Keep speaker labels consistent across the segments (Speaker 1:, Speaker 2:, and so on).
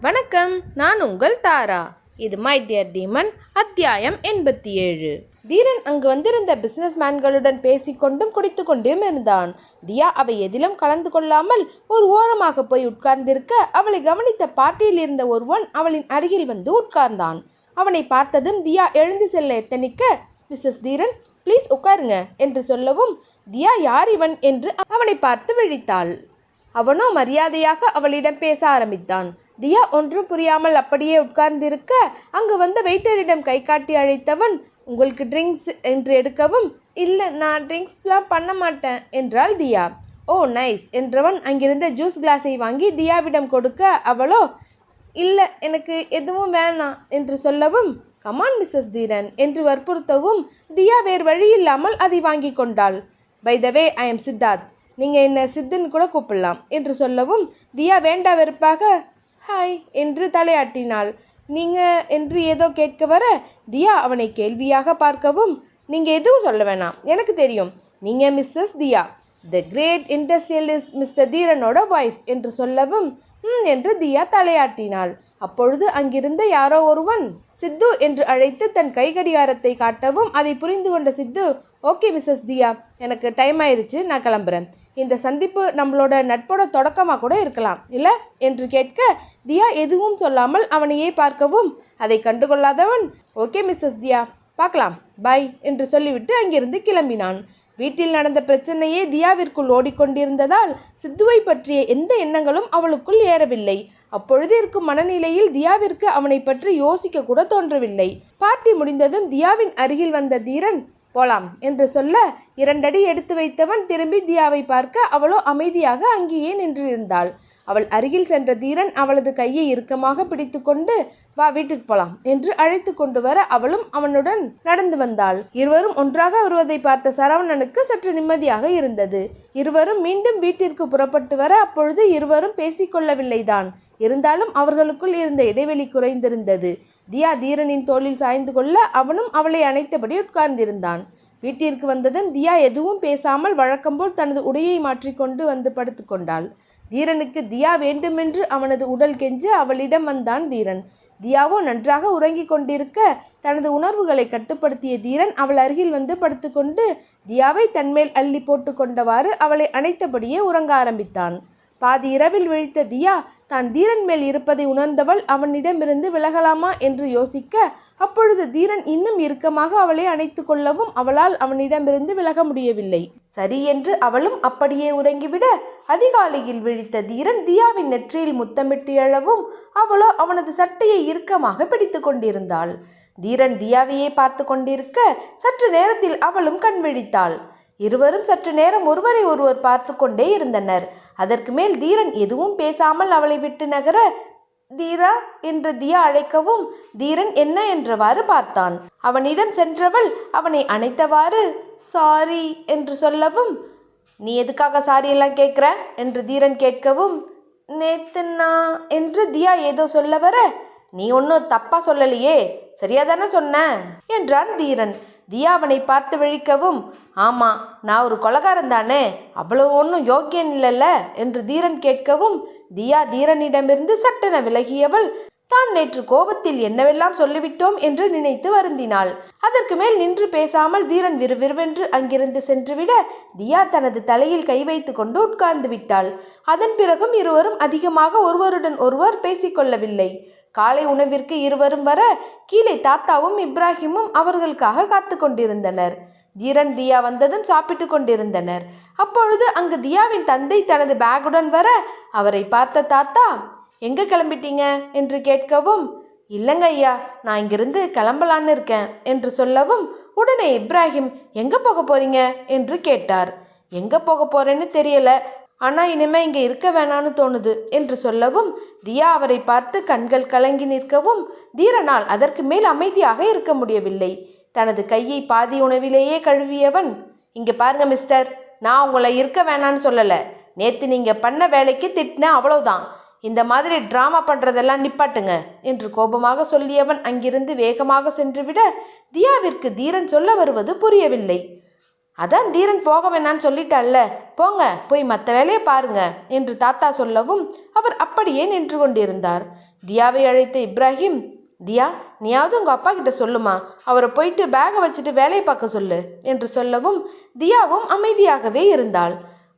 Speaker 1: வணக்கம் நான் உங்கள் தாரா. இது மை டியர் டீமன் அத்தியாயம் எண்பத்தி ஏழு. தீரன் அங்கு வந்திருந்த பிசினஸ் மேன்களுடன் பேசிக்கொண்டும் குடித்து கொண்டும் இருந்தான். தியா அவை எதிலும் கலந்து கொள்ளாமல் ஒரு ஓரமாக போய் உட்கார்ந்திருக்க அவளை கவனித்த பார்ட்டியில் இருந்த ஒருவன் அவளின் அருகில் வந்து உட்கார்ந்தான். அவனை பார்த்ததும் தியா எழுந்து செல்ல எத்தனிக்க மிஸ்ஸஸ் தீரன் ப்ளீஸ் உட்காருங்க என்று சொல்லவும் தியா யார் இவன்? என்று அவனை பார்த்து விழித்தாள். அவனோ மரியாதையாக அவளிடம் பேச ஆரம்பித்தான். தியா ஒன்றும் புரியாமல் அப்படியே உட்கார்ந்திருக்க அங்கு வந்த வெயிட்டரிடம் கை காட்டி அழைத்தவன் உங்களுக்கு ட்ரிங்க்ஸ் என்று எடுக்கவும்? இல்லை நான் ட்ரிங்க்ஸ்லாம் பண்ண மாட்டேன் என்றாள் தியா. ஓ நைஸ் என்றவன் அங்கிருந்த ஜூஸ் கிளாஸை வாங்கி தியாவிடம் கொடுக்க அவளோ? இல்லை எனக்கு எதுவும் வேணாம் என்று சொல்லவும் கமான் மிஸ்ஸஸ் தீரன் என்று வற்புறுத்தவும் தியா வேறு வழி இல்லாமல் அதை வாங்கி கொண்டாள். By the way I am Siddharth நீங்கள் என்ன சித்துன்னு கூட கூப்பிடலாம் என்று சொல்லவும் தியா வேண்டா வெறுப்பாக. ஹாய் என்று தலையாட்டினாள். நீங்கள் என்று ஏதோ கேட்க வர தியா அவனை கேள்வியாக பார்க்கவும். நீங்கள் எதுவும் சொல்ல வேணாம். எனக்கு தெரியும். நீங்கள் Mrs Diya. The great industrialist mister தீரனோட wife என்று சொல்லவும் ம் என்று தியா தலையாட்டினாள். அப்பொழுது அங்கிருந்த யாரோ ஒருவன் சித்து என்று அழைத்து தன் கை கடிகாரத்தை காட்டவும் அதை புரிந்து கொண்ட சித்து ஓகே மிஸ்ஸஸ் தியா எனக்கு டைம் ஆயிடுச்சு நான் கிளம்புறேன். இந்த சந்திப்பு நம்மளோட நட்போட தொடக்கமாக கூட இருக்கலாம் இல்லை? என்று கேட்க தியா எதுவும் சொல்லாமல் அவனையே பார்க்கவும் அதை கண்டுகொள்ளாதவன். ஓகே மிஸ்ஸஸ் தியா. பார்க்கலாம். பை என்று சொல்லிவிட்டு அங்கிருந்து கிளம்பினான். வீட்டில் நடந்த பிரச்சனையே தியாவிற்குள் ஓடிக்கொண்டிருந்ததால் சித்துவை பற்றிய எந்த எண்ணங்களும் அவளுக்குள் ஏறவில்லை. அப்பொழுது இருக்கும் மனநிலையில் தியாவிற்கு அவனை பற்றி யோசிக்க கூட தோன்றவில்லை. பார்ட்டி முடிந்ததும் தியாவின் அருகில் வந்த தீரன் போலாம் என்று சொல்ல இரண்டடி எடுத்து வைத்தவன் திரும்பி தியாவை பார்க்க அவளோ அமைதியாக அங்கேயே நின்றிருந்தாள். அவள் அருகில் சென்ற தீரன் அவளது கையை இறுக்கமாக பிடித்துக்கொண்டு வா வீட்டுக்கு போலாம் என்று அழைத்து கொண்டு வர அவளும் அவனுடன் நடந்து வந்தாள். இருவரும் ஒன்றாக வருவதை பார்த்த சரவணனுக்கு சற்று நிம்மதியாக இருந்தது. இருவரும் மீண்டும் வீட்டிற்கு புறப்பட்டு வர அப்பொழுது இருவரும் பேசிக்கொள்ளவில்லைதான் இருந்தாலும் அவர்களுக்குள் இருந்த இடைவெளி குறைந்திருந்தது. தியா தீரனின் தோளில் சாய்ந்து கொள்ள அவனும் அவளை அணைத்தபடி உட்கார்ந்திருந்தான். வீட்டிற்கு வந்ததும் தியா எதுவும் பேசாமல் வழக்கம்போல் தனது உடையை மாற்றிக்கொண்டு வந்து படுத்துக்கொண்டாள் தீரனுக்கு தியா வேண்டுமென்று அவனது உடல் கெஞ்ச அவளிடம் வந்தான் தீரன். தியாவோ நன்றாக உறங்கிக் கொண்டிருக்க தனது உணர்வுகளை கட்டுப்படுத்திய தீரன் அவள் அருகில் வந்து படுத்துக்கொண்டு தியாவை தன்மேல் அள்ளி போட்டு கொண்டவாறு அவளை அணைத்தபடியே உறங்க ஆரம்பித்தான். பாதி இரவில் விழித்த தியா தான் தீரன் மேல் இருப்பதை உணர்ந்தவள் அவனிடமிருந்து விலகலாமா? என்று யோசிக்க அப்பொழுது தீரன் இன்னும் இறுக்கமாக அவளை அணைத்து கொள்ளவும் அவளால் அவனிடமிருந்து விலக முடியவில்லை. சரி என்று அவளும் அப்படியே உறங்கிவிட அதிகாலையில் விழித்த தீரன் தியாவின் நெற்றியில் முத்தமிட்டு எழவும் அவளோ அவனது சட்டையை இறுக்கமாக பிடித்து கொண்டிருந்தாள். தீரன் தியாவையே பார்த்து கொண்டிருக்க சற்று நேரத்தில் அவளும் கண் விழித்தாள். இருவரும் சற்று நேரம் ஒருவரை ஒருவர் பார்த்து கொண்டே இருந்தனர். அதற்கு மேல் தீரன் எதுவும் பேசாமல் அவளை விட்டு நகர தீரா என்று தியா அழைக்கவும் தீரன் என்ன? என்றவாறு பார்த்தான். அவனிடம் சென்றவள் அவனை அணைத்தவாறு சாரி என்று சொல்லவும் நீ எதுக்காக சாரி எல்லாம் கேட்குற? என்று தீரன் கேட்கவும் நேத்துண்ணா என்று தியா ஏதோ சொல்ல வர நீ ஒன்றும் தப்பாக சொல்லலையே சரியாதானே சொன்ன? என்றான் தீரன். தியா அவனை பார்த்து விழிக்கவும் ஆமாம் நான் ஒரு கொலகாரன் தானே அவ்வளோ ஒன்றும் யோக்கியன் இல்லைல்ல? என்று தீரன் கேட்கவும் தியா தீரனிடமிருந்து சட்டென விலகியவள் தான் நேற்று கோபத்தில் என்னவெல்லாம் சொல்லிவிட்டோம் என்று நினைத்து வருந்தினாள். அதற்கு மேல் நின்று பேசாமல் தீரன் விறுவிறுவென்று அங்கிருந்து சென்றுவிட தியா தனது தலையில் கை வைத்து கொண்டு உட்கார்ந்து விட்டாள். அதன் பிறகும் இருவரும் அதிகமாக ஒருவருடன் ஒருவர் பேசிக்கொள்ளவில்லை காலை உணவிற்கு இருவரும் வர கீழே தாத்தாவும் இப்ராஹிமும் அவர்களுக்காக காத்து கொண்டிருந்தனர். தீரன் தியா வந்ததும் சாப்பிட்டு கொண்டிருந்தனர். அப்பொழுது அங்கு தியாவின் தந்தை தனது பேக்குடன் வர அவரை பார்த்த தாத்தா எங்க கிளம்பிட்டீங்க? என்று கேட்கவும் இல்லைங்க ஐயா நான் இங்கிருந்து கிளம்பலான்னு இருக்கேன் என்று சொல்லவும் உடனே இப்ராஹிம் எங்க போக போறீங்க? என்று கேட்டார். எங்க போக போறேன்னு தெரியல ஆனால் இனிமே இங்கே இருக்க வேணான்னு தோணுது என்று சொல்லவும் தியா அவரை பார்த்து கண்கள் கலங்கி நிற்கவும் தீரனால் அதற்கு மேல் அமைதியாக இருக்க முடியவில்லை. தனது கையை பாதி உணவிலேயே கழுவியவன் இங்கே பாருங்க மிஸ்டர் நான் உங்களை இருக்க வேணான்னு சொல்லலை. நேற்று நீங்கள் பண்ண வேலைக்கு திட்டினேன் அவ்வளோதான் இந்த மாதிரி ட்ராமா பண்ணுறதெல்லாம் நிப்பாட்டுங்க என்று கோபமாக சொல்லியவன் அங்கிருந்து வேகமாக சென்றுவிட தியாவிற்கு தீரன் சொல்ல வருவது புரியவில்லை. அதான் தீரன் போக வேணான்னு சொல்லிட்டால்ல. போங்க போய் மற்ற வேலையை பாருங்க என்று தாத்தா சொல்லவும் அவர் அப்படியே நின்று கொண்டிருந்தார். தியாவை அழைத்த இப்ராஹிம் தியா நீயாவது உங்கள் அப்பா கிட்ட சொல்லுமா? அவரை போயிட்டு பேகை வச்சுட்டு வேலையை பார்க்க சொல்லு என்று சொல்லவும் தியாவும் அமைதியாகவே இருந்தாள்.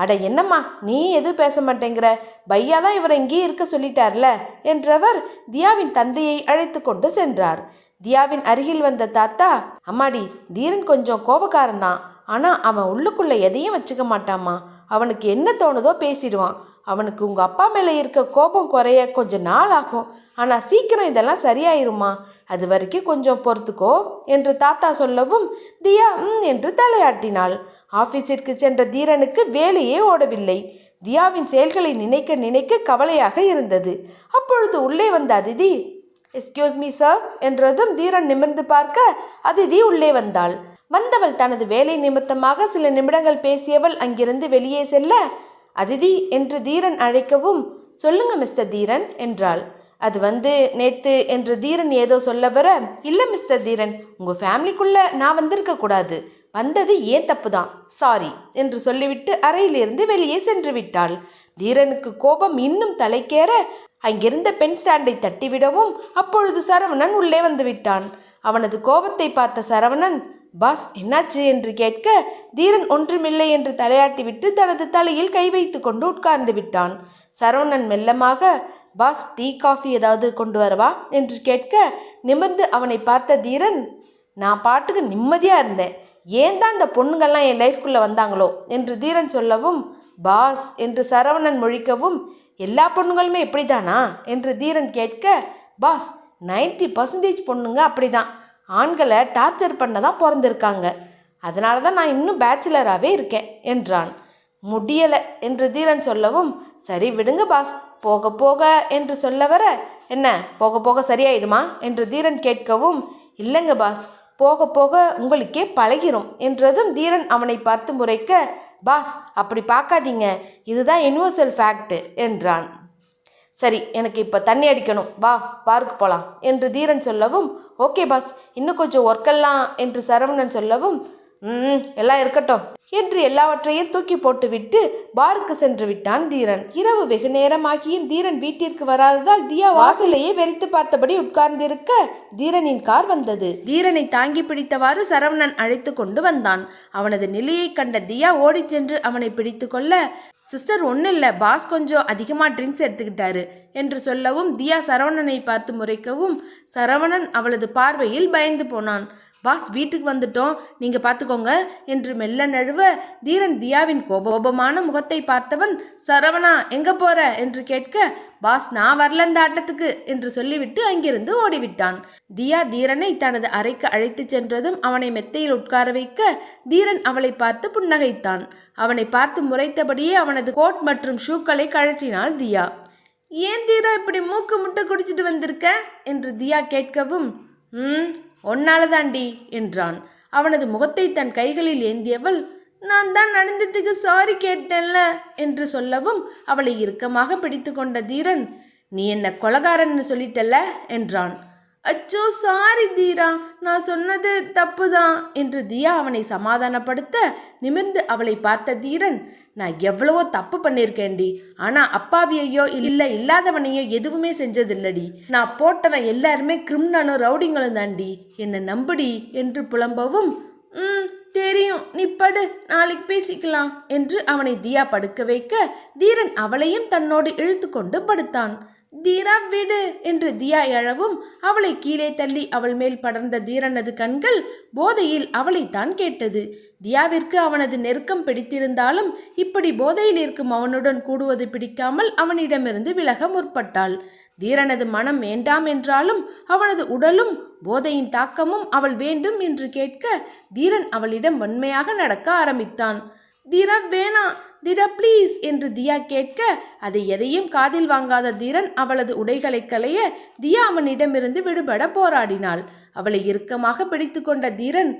Speaker 1: அட என்னம்மா நீ எதுவும் பேச மாட்டேங்கிற? பையா தான் இவரை இங்கேயே இருக்க சொல்லிட்டார்ல என்றவர் தியாவின் தந்தையை அழைத்து கொண்டு சென்றார். தியாவின் அருகில் வந்த தாத்தா அம்மாடி தீரன் கொஞ்சம் கோபக்காரன்தான். ஆனால் அவன் உள்ளுக்குள்ளே எதையும் வச்சுக்க மாட்டாம்மா. அவனுக்கு என்ன தோணுதோ பேசிடுவான். அவனுக்கு உங்கள் அப்பா மேலே இருக்க கோபம் குறைய கொஞ்சம் நாள் ஆகும். ஆனால் சீக்கிரம் இதெல்லாம் சரியாயிருமா அது வரைக்கும் கொஞ்சம் பொறுத்துக்கோ என்று தாத்தா சொல்லவும் தியா ம் என்று தலையாட்டினாள். ஆஃபீஸிற்கு சென்ற தீரனுக்கு வேலையே ஓடவில்லை. தியாவின் செயல்களை நினைக்க நினைக்க கவலையாக இருந்தது. அப்பொழுது உள்ளே வந்த அதிதி எஸ்கியூஸ் மீ சார் என்றதும் தீரன் நிமிர்ந்து பார்க்க அதிதி உள்ளே வந்தாள். வந்தவள் தனது வேலை நிமித்தமாக சில நிமிடங்கள் பேசியவள் அங்கிருந்து வெளியே செல்ல அதிதி என்று தீரன் அழைக்கவும் சொல்லுங்க மிஸ்டர் தீரன் என்றாள். அது வந்து நேத்து என்று தீரன் ஏதோ சொல்ல வர இல்லை மிஸ்டர் தீரன் உங்கள் ஃபேமிலிக்குள்ள நான் வந்திருக்க கூடாது. வந்தது ஏன் தப்பு தான் சாரி என்று சொல்லிவிட்டு அறையிலிருந்து வெளியே சென்று விட்டாள். தீரனுக்கு கோபம் இன்னும் தலைக்கேற அங்கிருந்த பென் ஸ்டாண்டை தட்டிவிடவும் அப்பொழுது சரவணன் உள்ளே வந்து விட்டான். அவனது கோபத்தை பார்த்த சரவணன் பாஸ் என்னாச்சு? என்று கேட்க தீரன் ஒன்றுமில்லை என்று தலையாட்டிவிட்டு தனது தலையில் கை வைத்து கொண்டு உட்கார்ந்து விட்டான். சரவணன் மெல்லமாக பாஸ் டீ காஃபி ஏதாவது கொண்டு வரவா? என்று கேட்க நிமிர்ந்து அவனை பார்த்த தீரன் நான் பாட்டுக்கு நிம்மதியாக இருந்தேன். ஏன் தான் இந்த பொண்ணுங்கள்லாம் என் லைஃப்குள்ளே வந்தாங்களோ? என்று தீரன் சொல்லவும் பாஸ் என்று சரவணன் மொழிக்கவும் எல்லா பொண்ணுங்களுமே இப்படிதானா? என்று தீரன் கேட்க பாஸ் 90% பர்சன்டேஜ் பொண்ணுங்க அப்படிதான். ஆண்களை டார்ச்சர் பண்ண தான் பிறந்திருக்காங்க. அதனால தான் நான் இன்னும் பேச்சுலராகவே இருக்கேன் என்றான். முடியலை என்று தீரன் சொல்லவும் சரி விடுங்க பாஸ் போக போக என்று சொல்ல வர என்ன போக போக சரியாயிடுமா என்று தீரன் கேட்கவும் இல்லைங்க பாஸ் போக போக உங்களுக்கே பழகிரும் என்றதும் தீரன் அவனை பார்த்து முறைக்க பாஸ் அப்படி பார்க்காதீங்க இதுதான் யுனிவர்சல் ஃபேக்ட் என்றான். சரி எனக்கு இப்போ தண்ணி அடிக்கணும். வா பார்க்கு போகலாம் என்று தீரன் சொல்லவும் ஓகே பாஸ் இன்னும் கொஞ்சம் ஒர்க்கெல்லாம் என்று சரவணன் சொல்லவும் ம் எல்லாம் இருக்கட்டும் என்று எல்லாவற்றையும் தூக்கி போட்டுவிட்டு பாருக்கு சென்று விட்டான் தீரன். இரவு வெகு நேரமாகியும் தீரன் வீட்டிற்கு வராததால் தியா வாசலையே வெறித்து பார்த்தபடி உட்கார்ந்திருக்க தீரனின் கார் வந்தது. தீரனை தாங்கி பிடித்தவாறு சரவணன் அழைத்து கொண்டு வந்தான். அவனது நிலையை கண்ட தியா ஓடிச் சென்று அவனை பிடித்து கொள்ள சிஸ்டர் ஒன்றும் இல்லை. பாஸ் கொஞ்சம் அதிகமாக ட்ரிங்க்ஸ் எடுத்துக்கிட்டாரு என்று சொல்லவும் தியா சரவணனை பார்த்து முறைக்கவும் சரவணன் அவளது பார்வையில் பயந்து போனான். பாஸ் வீட்டுக்கு வந்துட்டோம். நீங்கள் பார்த்துக்கோங்க என்று மெல்ல நழுவ தீரன் தியாவின் கோபோபமான முகத்தை பார்த்தவன் சரவணா எங்கே போற? என்று கேட்க பாஸ் நான் வரல இந்த ஆட்டத்துக்கு என்று சொல்லிவிட்டு அங்கிருந்து ஓடிவிட்டான். தியா தீரனை தனது அறைக்கு அழைத்துச் சென்றதும் அவனை மெத்தையில் உட்கார வைக்க தீரன் அவளை பார்த்து புன்னகைத்தான். அவனை பார்த்து முறைத்தபடியே அவனது கோட் மற்றும் ஷூக்களை கழற்றினாள் தியா. ஏன் தீரா இப்படி மூக்கு முட்டை குடிச்சிட்டு வந்திருக்க? என்று தியா கேட்கவும் ம் ஒன்னால தாண்டி என்றான். அவனது முகத்தை தன் கைகளில் ஏந்தியவள் நான் தான் நடந்ததுக்கு சாரி கேட்டேன்ல என்று சொல்லவும் அவளை இறுக்கமாக பிடித்து கொண்ட தீரன் நீ என்ன கொலகாரன்னு சொல்லிட்டல்ல? என்றான். அச்சோ சாரி தீரா நான் சொன்னது தப்புதான் என்று தியா அவனை சமாதானப்படுத்த நிமிர்ந்து அவளை பார்த்த தீரன் நான் எவ்வளவோ தப்பு பண்ணியிருக்கேன்டி ஆனால் அப்பாவியையோ இல்லை இல்லாதவனையோ எதுவுமே செஞ்சதில்லடி. நான் போட்டவன் எல்லாருமே கிரிமினலும் ரவுடிங்களும் தாண்டி என்னை நம்புடி? என்று புலம்பவும் ம் தெரியும். நீ படு நாளைக்கு பேசிக்கலாம் என்று அவனை தியா படுக்க வைக்க தீரன் அவளையும் தன்னோடு இழுத்து கொண்டு படுத்தான். தீரா விடு என்று தியா எழவும் அவளை கீழே தள்ளி அவள் மேல் படர்ந்த தீரனது கண்கள் போதையில் அவளைத்தான் கேட்டது. தியாவிற்கு அவனது நெருக்கம் பிடித்திருந்தாலும் இப்படி போதையில் இருக்கும் அவனுடன் கூடுவது பிடிக்காமல் அவனிடமிருந்து விலக முற்பட்டாள். தீரனது மனம் வேண்டாம் என்றாலும் அவனது உடலும் போதையின் தாக்கமும் அவள் வேண்டும் என்று கேட்க தீரன் அவளிடம் வன்மையாக நடக்க ஆரம்பித்தான். தீரா வேணா தீரா ப்ளீஸ் என்று தியா கேட்க அதை எதையும் காதில் வாங்காத தீரன் அவளது உடைகளை களைய தியா அவனிடமிருந்து விடுபட போராடினாள். அவளை இறுக்கமாக பிடித்து கொண்ட தீரன்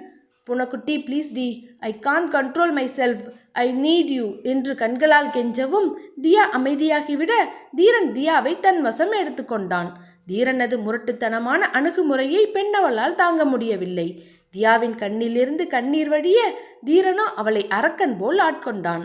Speaker 1: புனக்குட்டி please D I can control myself I need you என்று கண்களால் கெஞ்சவும் தியா அமைதியாகிவிட தீரன் தியாவை தன் வசம் எடுத்துக்கொண்டான் தீரனது முரட்டுத்தனமான அணுகுமுறையை பெண்ணவளால் தாங்க முடியவில்லை. தியாவின் கண்ணிலிருந்து கண்ணீர் வழிய தீரனோ அவளை அரக்கன் போல் ஆட்கொண்டான்.